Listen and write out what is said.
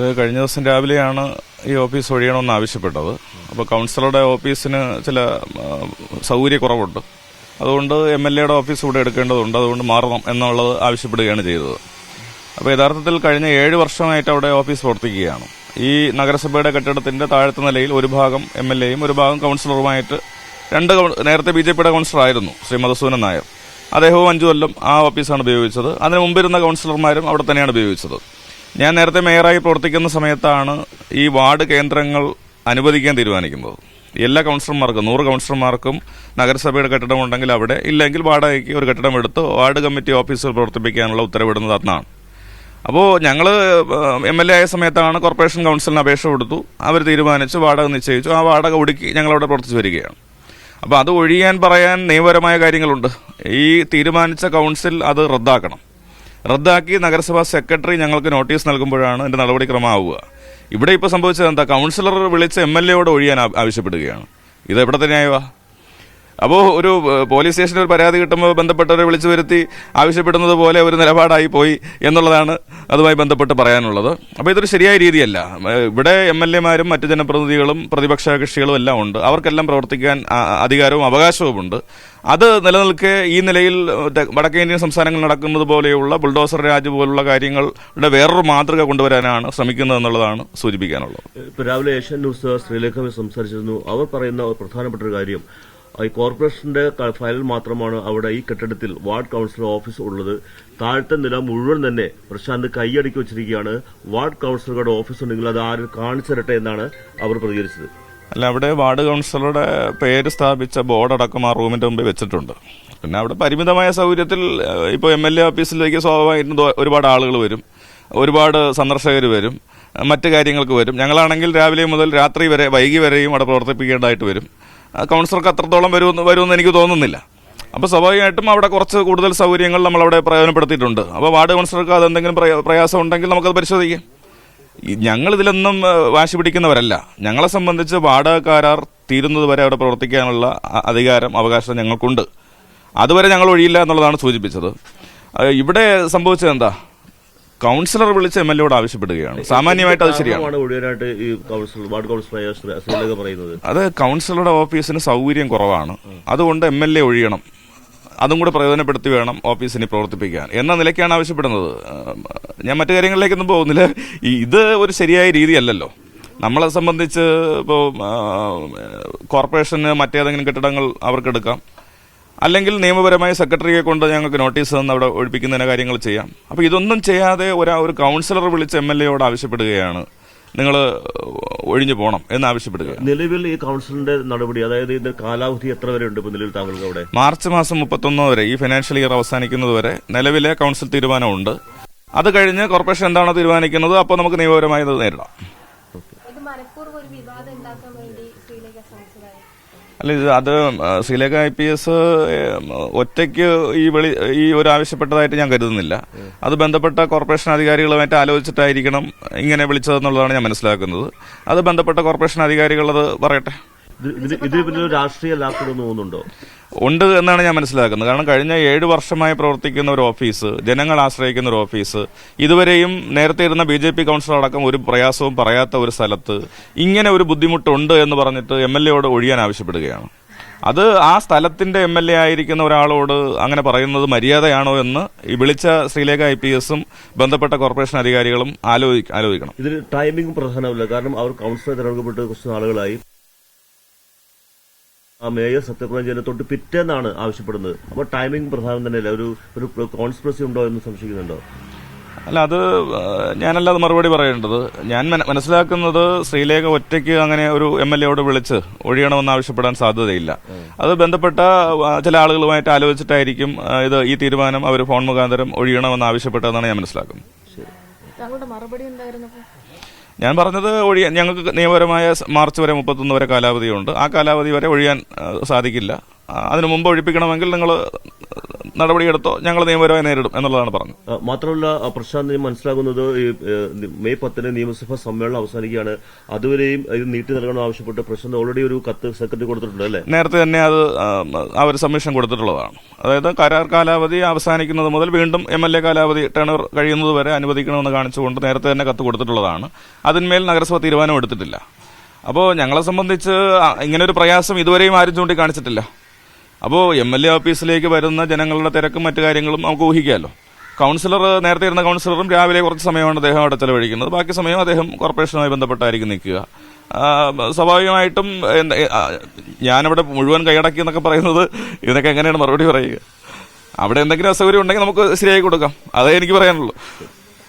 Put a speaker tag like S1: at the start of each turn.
S1: അത് കഴിഞ്ഞ ദിവസം രാവിലെയാണ് ഈ ഓഫീസ് ഒഴിയണമെന്ന് ആവശ്യപ്പെട്ടത്. അപ്പോൾ കൗൺസിലറുടെ ഓഫീസിന് ചില സൗകര്യക്കുറവുണ്ട് അതുകൊണ്ട് എം എൽ എയുടെ ഓഫീസ് ഇവിടെ എടുക്കേണ്ടതുണ്ട്. അതുകൊണ്ട് മാറണം എന്നുള്ളത് ആവശ്യപ്പെടുകയാണ് ചെയ്തത്. അപ്പോൾ യഥാർത്ഥത്തിൽ കഴിഞ്ഞ ഏഴ് വർഷമായിട്ട് അവിടെ ഓഫീസ് പ്രവർത്തിക്കുകയാണ്. ഈ നഗരസഭയുടെ കെട്ടിടത്തിന്റെ താഴത്തെ നിലയിൽ ഒരു ഭാഗം എം എൽ എയും ഒരു ഭാഗം കൗൺസിലറുമായിട്ട് രണ്ട് നേരത്തെ ബി ജെ പിയുടെ കൗൺസിലറായിരുന്നു ശ്രീ മധുസൂനൻ നായർ. അദ്ദേഹവും അഞ്ചു കൊല്ലം ആ ഓഫീസാണ് ഉപയോഗിച്ചത്. അതിന് മുമ്പിരുന്ന കൗൺസിലർമാരും അവിടെ തന്നെയാണ് ഉപയോഗിച്ചത്. ഞാൻ നേരത്തെ മേയറായി പ്രവർത്തിക്കുന്ന സമയത്താണ് ഈ വാർഡ് കേന്ദ്രങ്ങൾ അനുവദിക്കാൻ തീരുമാനിക്കുന്നത്. എല്ലാ കൗൺസിലർമാർക്കും നൂറ് കൗൺസിലർമാർക്കും നഗരസഭയുടെ കെട്ടിടം ഉണ്ടെങ്കിൽ അവിടെ ഇല്ലെങ്കിൽ വാടകയ്ക്ക് ഒരു കെട്ടിടം എടുത്ത് വാർഡ് കമ്മിറ്റി ഓഫീസർ പ്രവർത്തിപ്പിക്കാനുള്ള ഉത്തരവിടുന്നത് അന്നാണ്. അപ്പോൾ ഞങ്ങൾ എം എൽ എ ആയ സമയത്താണ് കോർപ്പറേഷൻ കൗൺസിലിന് അപേക്ഷ കൊടുത്തു. അവർ തീരുമാനിച്ചു വാടക നിശ്ചയിച്ചു. ആ വാടക ഒടുക്കി ഞങ്ങളവിടെ പ്രവർത്തിച്ചു വരികയാണ്. അപ്പോൾ അത് ഒഴിയാൻ പറയാൻ നിയമപരമായ കാര്യങ്ങളുണ്ട്. ഈ തീരുമാനിച്ച കൗൺസിൽ അത് റദ്ദാക്കണം. റദ്ദാക്കി നഗരസഭാ സെക്രട്ടറി ഞങ്ങൾക്ക് നോട്ടീസ് നൽകുമ്പോഴാണ് എന്റെ നടപടിക്രമമാവുക ഇവിടെ ഇപ്പോൾ സംഭവിച്ചത് എന്താ? കൗൺസിലർ വിളിച്ച് എം എൽ എയോട് ഒഴിയാൻ ആവശ്യപ്പെടുകയാണ്. ഇത് എവിടെ തന്നെയായവാ അപ്പോൾ ഒരു പോലീസ് സ്റ്റേഷനിൽ ഒരു പരാതി കിട്ടുമ്പോൾ ബന്ധപ്പെട്ടവരെ വിളിച്ചു വരുത്തി ആവശ്യപ്പെടുന്നത് പോലെ ഒരു നിലപാടായി പോയി എന്നുള്ളതാണ് അതുമായി ബന്ധപ്പെട്ട് പറയാനുള്ളത്. അപ്പോൾ ഇതൊരു ശരിയായ രീതിയല്ല. ഇവിടെ എം എൽ എമാരും മറ്റ് ജനപ്രതിനിധികളും പ്രതിപക്ഷ കക്ഷികളും എല്ലാം ഉണ്ട്. അവർക്കെല്ലാം പ്രവർത്തിക്കാൻ അധികാരവും അവകാശവുമുണ്ട്. അത് നിലനിൽക്കെ ഈ നിലയിൽ വടക്കേ ഇന്ത്യൻ സംസ്ഥാനങ്ങൾ നടക്കുന്നത് പോലെയുള്ള ബുൾഡോസർ രാജ് പോലുള്ള കാര്യങ്ങളുടെ വേറൊരു മാതൃക കൊണ്ടുവരാനാണ് ശ്രമിക്കുന്നത് എന്നുള്ളതാണ് സൂചിപ്പിക്കാനുള്ളത്.
S2: ഇപ്പോൾ രാവിലെ ഏഷ്യൻ ന്യൂസ് ശ്രീലേഖ സംസാരിച്ചിരുന്നു. അവർ പറയുന്ന പ്രധാനപ്പെട്ട ഒരു കാര്യം കോർപ്പറേഷന്റെ ഫയൽ മാത്രമാണ് അവിടെ ഈ കെട്ടിടത്തിൽ വാർഡ് കൌൺസിൽ ഓഫീസ് ഉള്ളത്. താഴത്തെ നില മുഴുവൻ തന്നെ പ്രശാന്ത് കൈയടക്കി വെച്ചിരിക്കുകയാണ്. വാർഡ് കൌൺസിലറുടെ ഓഫീസ് ഉണ്ടെങ്കിൽ അത് ആരും കാണിച്ചു തരട്ടെ എന്നാണ് അവർ പ്രതികരിച്ചത്.
S1: അല്ല അവിടെ വാർഡ് കൗൺസിലറുടെ പേര് സ്ഥാപിച്ച ബോർഡടക്കം ആ റൂമിന്റെ മുമ്പിൽ വെച്ചിട്ടുണ്ട്. പിന്നെ അവിടെ പരിമിതമായ സൗകര്യത്തിൽ ഇപ്പോൾ എം എൽ എ ഓഫീസിലേക്ക് സ്വാഭാവികമായിട്ടും ഒരുപാട് ആളുകൾ വരും. ഒരുപാട് സന്ദർശകർ വരും. മറ്റ് കാര്യങ്ങൾക്ക് വരും. ഞങ്ങളാണെങ്കിൽ രാവിലെ മുതൽ രാത്രി വരെ വൈകി വരെയും അവിടെ പ്രവർത്തിപ്പിക്കേണ്ടതായിട്ട് വരും. കൗൺസിലർക്ക് അത്രത്തോളം വരുമെന്ന് വരുമെന്ന് എനിക്ക് തോന്നുന്നില്ല. അപ്പോൾ സ്വാഭാവികമായിട്ടും അവിടെ കുറച്ച് കൂടുതൽ സൗകര്യങ്ങൾ നമ്മൾ അവിടെ പ്രയോജനപ്പെടുത്തിയിട്ടുണ്ട്. അപ്പോൾ വാർഡ് കൗൺസിലർക്ക് അതെന്തെങ്കിലും പ്രയ- പ്രയാസം ഉണ്ടെങ്കിൽ നമുക്കത് പരിശോധിക്കാം. ഞങ്ങൾ ഇതിലൊന്നും വാശി പിടിക്കുന്നവരല്ല. ഞങ്ങളെ സംബന്ധിച്ച് വാടക കരാർ തീരുന്നത് വരെ അവിടെ പ്രവർത്തിക്കാനുള്ള അധികാരം അവകാശം ഞങ്ങൾക്കുണ്ട്. അതുവരെ ഞങ്ങൾ ഒഴിയില്ല എന്നുള്ളതാണ് സൂചിപ്പിച്ചത്. ഇവിടെ സംഭവിച്ചത് എന്താ? കൗൺസിലർ വിളിച്ച് എം എൽ എയോട് ആവശ്യപ്പെടുകയാണ്. സാമാന്യമായിട്ട് അത് ശരിയാണ്. അത് കൗൺസിലറുടെ ഓഫീസിന് സൗകര്യം കുറവാണ്. അതുകൊണ്ട് എം എൽ എ ഒഴിയണം. അതും കൂടെ പ്രയോജനപ്പെടുത്തി വേണം ഓഫീസിനെ പ്രവർത്തിപ്പിക്കാൻ. എന്ന നിലയ്ക്കാണ് ആവശ്യപ്പെടുന്നത്. ഞാൻ മറ്റു കാര്യങ്ങളിലേക്കൊന്നും പോകുന്നില്ല. ഇത് ഒരു ശരിയായ രീതിയല്ലല്ലോ. നമ്മളെ സംബന്ധിച്ച് ഇപ്പോൾ കോർപ്പറേഷന് മറ്റേതെങ്കിലും കെട്ടിടങ്ങൾ അവർക്കെടുക്കാം അല്ലെങ്കിൽ നിയമപരമായ സെക്രട്ടറിയെ കൊണ്ട് ഞങ്ങൾക്ക് നോട്ടീസ് തന്ന് അവിടെ ഒഴിപ്പിക്കുന്നതിന് കാര്യങ്ങൾ ചെയ്യാം. അപ്പോൾ ഇതൊന്നും ചെയ്യാതെ ഒരാ ഒരു കൗൺസിലർ വിളിച്ച് എം എൽ എയോട് ആവശ്യപ്പെടുകയാണ്. നിങ്ങൾ ഒഴിഞ്ഞു പോകണം എന്ന് ആവശ്യപ്പെടുകയാണ്.
S2: നിലവിൽ ഈ കൗൺസിലിന്റെ നടപടി അതായത് ഇതിന്റെ കാലാവധി എത്ര വരെ ഉണ്ട് നിലവിൽ താങ്കൾക്ക് അവിടെ?
S1: മാർച്ച് മാസം മുപ്പത്തൊന്ന് വരെ ഈ ഫിനാൻഷ്യൽ ഇയർ അവസാനിക്കുന്നത് വരെ നിലവിലെ കൗൺസിൽ തീരുമാനമുണ്ട്. അത് കഴിഞ്ഞ് കോർപ്പറേഷൻ എന്താണോ തീരുമാനിക്കുന്നത് അപ്പോൾ നമുക്ക് നിയമപരമായി നേരിടാം
S3: ഇത് മനഃപൂർവം ഒരു വിവാദം ഉണ്ടാക്കാൻ വേണ്ടി ശ്രീലേഖ ശ്രമിച്ചതായി
S1: അല്ല ഇത് അത് ശ്രീലേഖ ഐ പി എസ് ഒറ്റയ്ക്ക് ഈ വെളി ഈ ഒരു ആവശ്യപ്പെട്ടതായിട്ട് ഞാൻ കരുതുന്നില്ല. അത് ബന്ധപ്പെട്ട കോർപ്പറേഷൻ അധികാരികളുമായിട്ട് ആലോചിച്ചിട്ടായിരിക്കണം ഇങ്ങനെ വിളിച്ചതെന്നുള്ളതാണ് ഞാൻ മനസ്സിലാക്കുന്നത്. അത് ബന്ധപ്പെട്ട കോർപ്പറേഷൻ അധികാരികൾ അത് പറയട്ടെ.
S2: ഇത് ഇത് രാഷ്ട്രീയ ലാഭം തോന്നുന്നുണ്ടോ?
S1: ഉണ്ട് എന്നാണ് ഞാൻ മനസ്സിലാക്കുന്നത്. കാരണം കഴിഞ്ഞ ഏഴ് വർഷമായി പ്രവർത്തിക്കുന്ന ഒരു ഓഫീസ് ജനങ്ങൾ ആശ്രയിക്കുന്ന ഒരു ഓഫീസ് ഇതുവരെയും നേരത്തെ ഇരുന്ന ബി ജെ പി കൗൺസിലർ അടക്കം ഒരു പ്രയാസവും പറയാത്ത ഒരു സ്ഥലത്ത് ഇങ്ങനെ ഒരു ബുദ്ധിമുട്ടുണ്ട് എന്ന് പറഞ്ഞിട്ട് എം എൽ എയോട് ഒഴിയാൻ ആവശ്യപ്പെടുകയാണ്. അത് ആ സ്ഥലത്തിന്റെ എം എൽ എ ആയിരിക്കുന്ന ഒരാളോട് അങ്ങനെ പറയുന്നത് മര്യാദയാണോ എന്ന് ഈ വിളിച്ച ശ്രീലേഖ ഐ പി എസും ബന്ധപ്പെട്ട കോർപ്പറേഷൻ അധികാരികളും ആലോചിക്കണം.
S2: ഇതിൽ ടൈമിംഗ് പ്രധാനമല്ല കാരണം അവർ കൗൺസിലർ തിരഞ്ഞെടുക്കപ്പെട്ട് കുറച്ച് നാളുകളായി. ആ മേയർ സത്യപ്രതിജ്ഞ തൊട്ട് പിറ്റേന്നാണ് ആവശ്യപ്പെടുന്നത്. അപ്പോൾ ടൈമിംഗ് പ്രധാനം തന്നെയല്ല? ഒരു ഒരു കോൺസ്പിറസി ഉണ്ടോ എന്ന് സംശയിക്കുന്നുണ്ടോ?
S1: അല്ല അത് ഞാനല്ലാതെ ഞാനല്ല അത് മറുപടി പറയേണ്ടത്. ഞാൻ മന- മനസ്സിലാക്കുന്നത് ശ്രീലേഖ ഒറ്റയ്ക്ക് അങ്ങനെ ഒരു എം എൽ എയോട് വിളിച്ച് ഒഴിയണമെന്ന് ആവശ്യപ്പെടാൻ സാധ്യതയില്ല. അത് ബന്ധപ്പെട്ട ചില ആളുകളുമായിട്ട് ആലോചിച്ചിട്ടായിരിക്കും ഇത് ഈ തീരുമാനം അവർ ഫോൺ മുഖാന്തരം ഒഴിയണമെന്ന് ആവശ്യപ്പെട്ടതെന്നാണ് ഞാൻ മനസ്സിലാക്കുന്നത്.
S3: താങ്കളുടെ മറുപടി എന്തായിരുന്നു?
S1: ഞാൻ പറഞ്ഞത് ഒഴിയാൻ ഞങ്ങൾക്ക് നിയമപരമായ മാർച്ച് വരെ മുപ്പത്തൊന്ന് വരെ കാലാവധിയുണ്ട്. ആ കാലാവധി വരെ ഒഴിയാൻ സാധിക്കില്ല. അതിനു മുമ്പ് ഒഴിപ്പിക്കണമെങ്കിൽ നിങ്ങൾ നടപടിയെടുത്തോ ഞങ്ങൾ നിയമപരമായി നേരിടും എന്നുള്ളതാണ് പറഞ്ഞത്.
S2: മാത്രമല്ല ആ, പ്രശാന്ത് മനസ്സിലാകുന്നത് മെയ് പത്തിന് നിയമസഭാ സമ്മേളനം അവസാനിക്കുകയാണ്. അതുവരെയും ഇത് നീട്ടി നൽകണം ആവശ്യപ്പെട്ട് പ്രശാന്ത് ഓൾറെഡി ഒരു കത്ത് സെക്രട്ടറി കൊടുത്തിട്ടുണ്ട് അല്ലേ?
S1: നേരത്തെ തന്നെ അത് അവർ സബ്മിഷൻ കൊടുത്തിട്ടുള്ളതാണ്. അതായത് കരാർ കാലാവധി അവസാനിക്കുന്നത് മുതൽ വീണ്ടും എം എൽ എ കാലാവധി ടേണർ കഴിയുന്നത് വരെ അനുവദിക്കണമെന്ന് കാണിച്ചുകൊണ്ട് നേരത്തെ തന്നെ കത്ത് കൊടുത്തിട്ടുള്ളതാണ്. അതിന്മേൽ നഗരസഭ തീരുമാനം എടുത്തിട്ടില്ല. അപ്പോൾ ഞങ്ങളെ സംബന്ധിച്ച് ഇങ്ങനൊരു ഇങ്ങനെ ഒരു പ്രയാസം ഇതുവരെയും ആരും ചൂണ്ടിക്കാണിച്ചിട്ടില്ല. അപ്പോൾ എം എൽ എ ഓഫീസിലേക്ക് വരുന്ന ജനങ്ങളുടെ തിരക്കും മറ്റു കാര്യങ്ങളും നമുക്ക് ഊഹിക്കാമല്ലോ കൗൺസിലർ നേരത്തെ ഇരുന്ന കൗൺസിലറും രാവിലെ കുറച്ച് സമയമാണ് അദ്ദേഹം അവിടെ ചെലവഴിക്കുന്നത്. ബാക്കി സമയം അദ്ദേഹം കോർപ്പറേഷനുമായി ബന്ധപ്പെട്ടായിരിക്കും നിൽക്കുക. സ്വാഭാവികമായിട്ടും ഞാനിവിടെ മുഴുവൻ കൈയടക്കി എന്നൊക്കെ പറയുന്നത് ഇതൊക്കെ എങ്ങനെയാണ് മറുപടി പറയുക? അവിടെ എന്തെങ്കിലും അസൗകര്യം ഉണ്ടെങ്കിൽ നമുക്ക് ശരിയാക്കി കൊടുക്കാം. അതേ എനിക്ക് പറയാനുള്ളൂ.